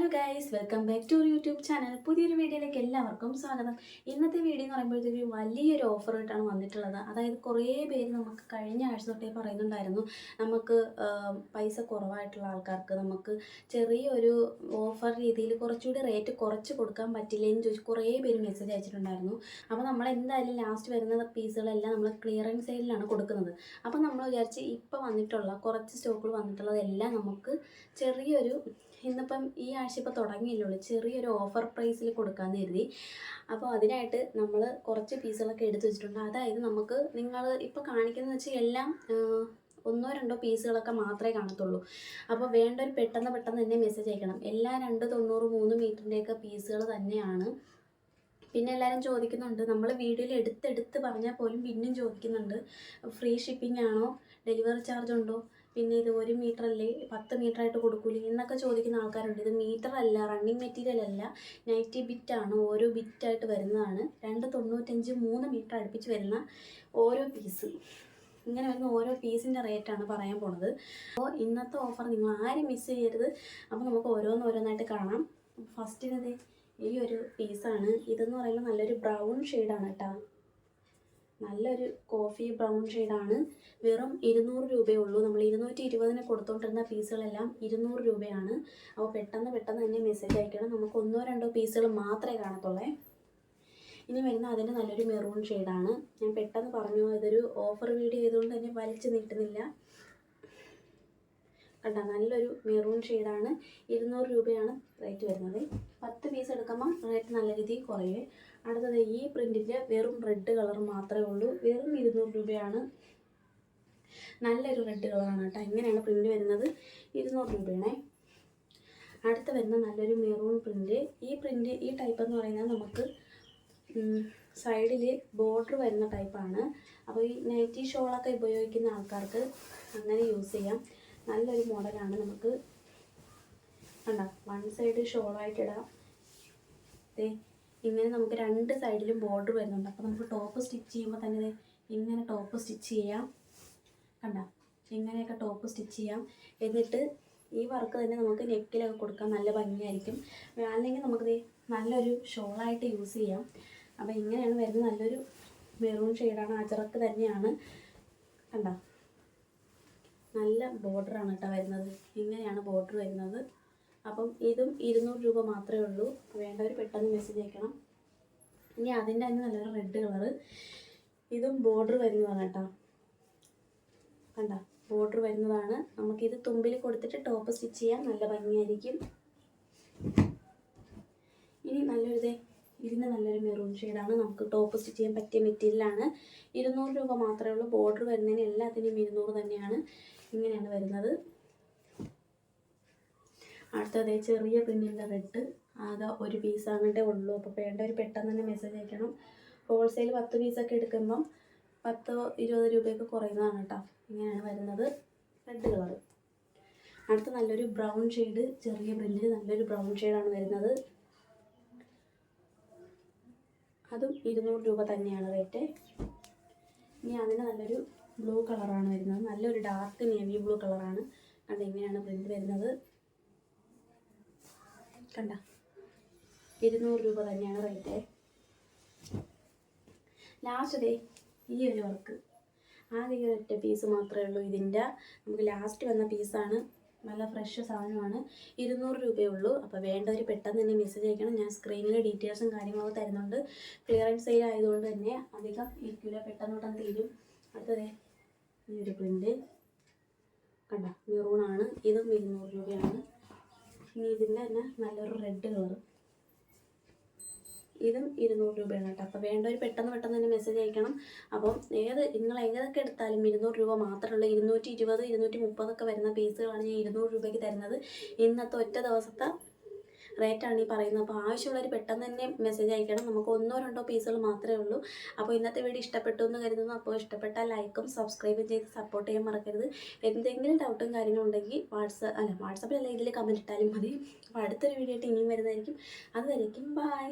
Hello guys welcome back to YouTube channel പുതിയൊരു വീഡിയോയിലേക്ക് എല്ലാവർക്കും സ്വാഗതം. ഇന്നത്തെ വീഡിയോ എന്ന് പറയുമ്പോഴത്തേക്ക് വലിയൊരു ഓഫർ ആയിട്ടാണ് വന്നിട്ടുള്ളത്. അതായത് കുറേ പേര് നമുക്ക് കഴിഞ്ഞ ആഴ്ച തൊട്ടേ പറയുന്നുണ്ടായിരുന്നു നമുക്ക് പൈസ കുറവായിട്ടുള്ള ആൾക്കാർക്ക് നമുക്ക് ചെറിയൊരു ഓഫർ രീതിയിൽ കുറച്ചുകൂടി റേറ്റ് കുറച്ച് കൊടുക്കാൻ പറ്റില്ല എന്ന് ചോദിച്ച് കുറേ പേര് മെസ്സേജ് അയച്ചിട്ടുണ്ടായിരുന്നു. അപ്പോൾ നമ്മൾ എന്തായാലും ലാസ്റ്റ് വരുന്ന പീസുകളെല്ലാം നമ്മൾ ക്ലിയറൻസ് സെയിലാണ് കൊടുക്കുന്നത്. അപ്പോൾ നമ്മൾ വിചാരിച്ച് ഇപ്പോൾ വന്നിട്ടുള്ള കുറച്ച് സ്റ്റോക്കുകൾ വന്നിട്ടുള്ളതെല്ലാം നമുക്ക് ചെറിയൊരു ഇന്നിപ്പം ഈ ആഴ്ച ഇപ്പോൾ തുടങ്ങിയില്ലുള്ളൂ ചെറിയൊരു ഓഫർ പ്രൈസിൽ കൊടുക്കാമെന്ന് കരുതി. അപ്പോൾ അതിനായിട്ട് നമ്മൾ കുറച്ച് പീസുകളൊക്കെ എടുത്തു വെച്ചിട്ടുണ്ട്. അതായത് നമുക്ക് നിങ്ങൾ ഇപ്പോൾ കാണിക്കുന്നത് വെച്ചാൽ എല്ലാം ഒന്നോ രണ്ടോ പീസുകളൊക്കെ മാത്രമേ കാണത്തുള്ളൂ. അപ്പോൾ വേണ്ട ഒരു പെട്ടെന്ന് പെട്ടെന്ന് തന്നെ മെസ്സേജ് അയക്കണം. എല്ലാ രണ്ട് തൊണ്ണൂറ് മൂന്ന് മീറ്ററിന്റെയൊക്കെ പീസുകൾ തന്നെയാണ്. പിന്നെ എല്ലാവരും ചോദിക്കുന്നുണ്ട് നമ്മൾ വീഡിയോയിൽ എടുത്തെടുത്ത് പറഞ്ഞാൽ പോലും പിന്നെയും ചോദിക്കുന്നുണ്ട്. ഫ്രീ ഷിപ്പിംഗ് ആണോ? ഡെലിവറി ചാർജ് ഉണ്ടോ? പിന്നെ ഇത് ഒരു മീറ്റർ അല്ലേ? പത്ത് മീറ്റർ ആയിട്ട് കൊടുക്കൂലേ? എന്നൊക്കെ ചോദിക്കുന്ന ആൾക്കാരുണ്ട്. ഇത് മീറ്റർ അല്ല റണ്ണിങ് മെറ്റീരിയൽ അല്ല. നൈറ്റി ബിറ്റ് ആണ് ഓരോ ബിറ്റ് ആയിട്ട് വരുന്നതാണ്. രണ്ട് തൊണ്ണൂറ്റഞ്ച് മൂന്ന് മീറ്റർ അടുപ്പിച്ച് വരുന്ന ഓരോ പീസ് ഇങ്ങനെ വരുന്ന ഓരോ പീസിന്റെ റേറ്റാണ് പറയാൻ പോണത്. അപ്പോൾ ഇന്നത്തെ ഓഫർ നിങ്ങൾ ആരും മിസ് ചെയ്യരുത്. അപ്പോൾ നമുക്ക് ഓരോന്നോരോന്നായിട്ട് കാണാം. ഫസ്റ്റിനത് ഈ ഒരു പീസാണ് ഇതെന്ന് പറയുമ്പോൾ നല്ലൊരു ബ്രൗൺ ഷെയ്ഡാണ് കേട്ടോ നല്ലൊരു കോഫി ബ്രൗൺ ഷെയ്ഡാണ്. വെറും ഇരുന്നൂറ് രൂപയേ ഉള്ളൂ നമ്മൾ ഇരുന്നൂറ്റി ഇരുപതിന് കൊടുത്തോണ്ടിരുന്ന പീസുകളെല്ലാം ഇരുന്നൂറ് രൂപയാണ്. അപ്പോൾ പെട്ടെന്ന് പെട്ടെന്ന് തന്നെ മെസ്സേജ് അയക്കണം. നമുക്ക് ഒന്നോ രണ്ടോ പീസുകൾ മാത്രമേ കാണത്തുള്ളേ. ഇനി വരുന്ന അതിന്റെ നല്ലൊരു മെറൂൺ ഷെയ്ഡാണ് ഞാൻ പെട്ടെന്ന് പറഞ്ഞു ഇതൊരു ഓഫർ വീഡിയോ ആയതുകൊണ്ട് തന്നെ വലിച്ചു നീട്ടുന്നില്ല. കണ്ട നല്ലൊരു മെറൂൺ ഷെയ്ഡാണ് ഇരുന്നൂറ് രൂപയാണ് റേറ്റ് വരുന്നത്. പത്ത് പീസ് എടുക്കുമ്പോൾ റേറ്റ് നല്ല രീതിയിൽ കുറയും. അടുത്തത് ഈ പ്രിന്റിൽ വെറും റെഡ് കളർ മാത്രമേ ഉള്ളൂ. വെറും ഇരുന്നൂറ് രൂപയാണ്. നല്ലൊരു റെഡ് കളറാണ് കേട്ടോ. ഇങ്ങനെയാണ് പ്രിന്റ് വരുന്നത്. ഇരുന്നൂറ് രൂപയാണേ. അടുത്ത് വരുന്ന നല്ലൊരു മെറൂൺ പ്രിന്റ് ഈ പ്രിന്റ് ഈ ടൈപ്പ് എന്ന് പറയുന്നത് നമുക്ക് സൈഡിൽ ബോർഡർ വരുന്ന ടൈപ്പാണ് അപ്പോൾ ഈ നൈറ്റി ഷോളൊക്കെ ഉപയോഗിക്കുന്ന ആൾക്കാർക്ക് അങ്ങനെ യൂസ് ചെയ്യാം. നല്ലൊരു മോഡലാണ് നമുക്ക്. കണ്ട? വൺ സൈഡ് ഷോളായിട്ട് ഇടാം. ഇങ്ങനെ നമുക്ക് രണ്ട് സൈഡിലും ബോർഡർ വരുന്നുണ്ട്. അപ്പോൾ നമുക്ക് ടോപ്പ് സ്റ്റിച്ച് ചെയ്യുമ്പോൾ തന്നെ ഇങ്ങനെ ടോപ്പ് സ്റ്റിച്ച് ചെയ്യാം. കണ്ട? ഇങ്ങനെയൊക്കെ ടോപ്പ് സ്റ്റിച്ച് ചെയ്യാം. എന്നിട്ട് ഈ വർക്ക് തന്നെ നമുക്ക് നെക്കിലൊക്കെ കൊടുക്കാൻ നല്ല ഭംഗിയായിരിക്കും. അല്ലെങ്കിൽ നമുക്ക് ദേ നല്ലൊരു ഷോളായിട്ട് യൂസ് ചെയ്യാം. അപ്പോൾ ഇങ്ങനെയാണ് വരുന്നത്. നല്ലൊരു മെറൂൺ ഷെയ്ഡാണ് അജറക്ക് തന്നെയാണ്. കണ്ട? നല്ല ബോർഡറാണ് കേട്ടോ വരുന്നത്. ഇങ്ങനെയാണ് ബോർഡർ വരുന്നത്. അപ്പം ഇതും ഇരുന്നൂറ് രൂപ മാത്രമേ ഉള്ളൂ. വേണ്ടവർ പെട്ടെന്ന് മെസ്സേജ് അയക്കണം. ഇനി അതിന്റെ തന്നെ നല്ലൊരു റെഡ് കളറ് ഇതും ബോർഡർ വരുന്നതാണ് കേട്ടോ. കണ്ട? ബോർഡർ വരുന്നതാണ്. നമുക്കിത് തുമ്പിൽ കൊടുത്തിട്ട് ടോപ്പ് സ്റ്റിച്ച് ചെയ്യാൻ നല്ല ഭംഗിയായിരിക്കും. ഇനി നല്ലൊരു ഇതിന് നല്ലൊരു മെറൂൺ ഷെയ്ഡാണ്. നമുക്ക് ടോപ്പ് സ്റ്റിച്ച് ചെയ്യാൻ പറ്റിയ മെറ്റീരിയലാണ് ഇരുന്നൂറ് രൂപ മാത്രമേ ഉള്ളൂ. ബോർഡർ വരുന്നതിന് എല്ലാത്തിനും ഇരുന്നൂറ് തന്നെയാണ് ഇങ്ങനെയാണ് വരുന്നത്. അടുത്തത് ചെറിയ പിന്നിന്റെ റെഡ് ആകെ ഒരു പീസ് അങ്ങനത്തെ ഉള്ളൂ. അപ്പോൾ വേണ്ട ഒരു പെട്ടെന്ന് തന്നെ മെസ്സേജ് അയക്കണം. ഹോൾസെയിൽ പത്ത് പീസൊക്കെ എടുക്കുമ്പം പത്തോ ഇരുപത് രൂപയൊക്കെ കുറയുന്നതാണ് കേട്ടോ. ഇങ്ങനെയാണ് വരുന്നത്. റെഡ് കളർ അടുത്ത നല്ലൊരു ബ്രൗൺ ഷെയ്ഡ് ചെറിയ പ്രിന്റിൽ നല്ലൊരു ബ്രൗൺ ഷെയ്ഡാണ് വരുന്നത്. അതും ഇരുന്നൂറ് രൂപ തന്നെയാണ് റേറ്റ്. ഇനി അതിന് നല്ലൊരു ബ്ലൂ കളറാണ് വരുന്നത്. നല്ലൊരു ഡാർക്ക് നേവി ബ്ലൂ കളറാണ്. കണ്ട ഇങ്ങനെയാണ് പ്രിന്റ് വരുന്നത്. കണ്ട ഇരുന്നൂറ് രൂപ തന്നെയാണ് റേറ്റ്. ലാസ്റ്റ് ഡേ ഈ ഒരു വർക്ക് ഈ ഒറ്റ പീസ് മാത്രമേ ഉള്ളൂ. ഇതിന്റെ നമുക്ക് ലാസ്റ്റ് വന്ന പീസാണ് നല്ല ഫ്രഷ് സാധനമാണ്. ഇരുന്നൂറ് രൂപയേ ഉള്ളൂ. അപ്പോൾ വേണ്ടവർ പെട്ടെന്ന് തന്നെ മെസ്സേജ് അയക്കണം. ഞാൻ സ്ക്രീനിൽ ഡീറ്റെയിൽസും കാര്യങ്ങളൊക്കെ തരുന്നുണ്ട്. ക്ലിയറൻസ് സെയിൽ ആയതുകൊണ്ട് തന്നെ അധികം ഇരിക്കില്ല പെട്ടെന്ന് പെട്ടെന്ന് തീരും. അടുത്തതേ ഈ ഒരു പ്രിന്റ് കണ്ട മെറൂണാണ് ഇതും ഇരുന്നൂറ് രൂപയാണ്. ഇനി ഇതിന്റെ തന്നെ നല്ലൊരു റെഡ് കളർ ഇതും ഇരുന്നൂറ് രൂപയാണ് കേട്ടോ. അപ്പോൾ വേണ്ടവർ പെട്ടെന്ന് പെട്ടെന്ന് തന്നെ മെസ്സേജ് അയക്കണം. അപ്പം ഏത് നിങ്ങൾ ഏതൊക്കെ എടുത്താലും ഇരുന്നൂറ് രൂപ മാത്രമുള്ള ഇരുന്നൂറ്റി ഇരുപത് ഇരുന്നൂറ്റി മുപ്പതൊക്കെ വരുന്ന പീസുകളാണ് ഞാൻ ഇരുന്നൂറ് രൂപയ്ക്ക് തരുന്നത്. ഇന്നത്തെ ഒറ്റ ദിവസത്തെ റേറ്റാണ് ഈ പറയുന്നത്. അപ്പോൾ ആവശ്യമുള്ളവർ പെട്ടെന്ന് തന്നെ മെസ്സേജ് അയക്കണം. നമുക്ക് ഒന്നോ രണ്ടോ പീസുകൾ മാത്രമേ ഉള്ളൂ. അപ്പോൾ ഇന്നത്തെ വീഡിയോ ഇഷ്ടപ്പെട്ടു എന്ന് കരുതുന്നു. അപ്പോൾ ഇഷ്ടപ്പെട്ട ലൈക്കും സബ്സ്ക്രൈബും ചെയ്ത് സപ്പോർട്ട് ചെയ്യാൻ മറക്കരുത്. എന്തെങ്കിലും ഡൗട്ടും കാര്യങ്ങളും ഉണ്ടെങ്കിൽ വാട്സപ്പ് അല്ല വാട്സപ്പിലല്ല ഇതിൽ കമന്റ് ഇട്ടാലും മതി. അപ്പോൾ അടുത്തൊരു വീഡിയോ ആയിട്ട് ഇനിയും വരുന്നതായിരിക്കും. അതുവരേക്കും ബൈ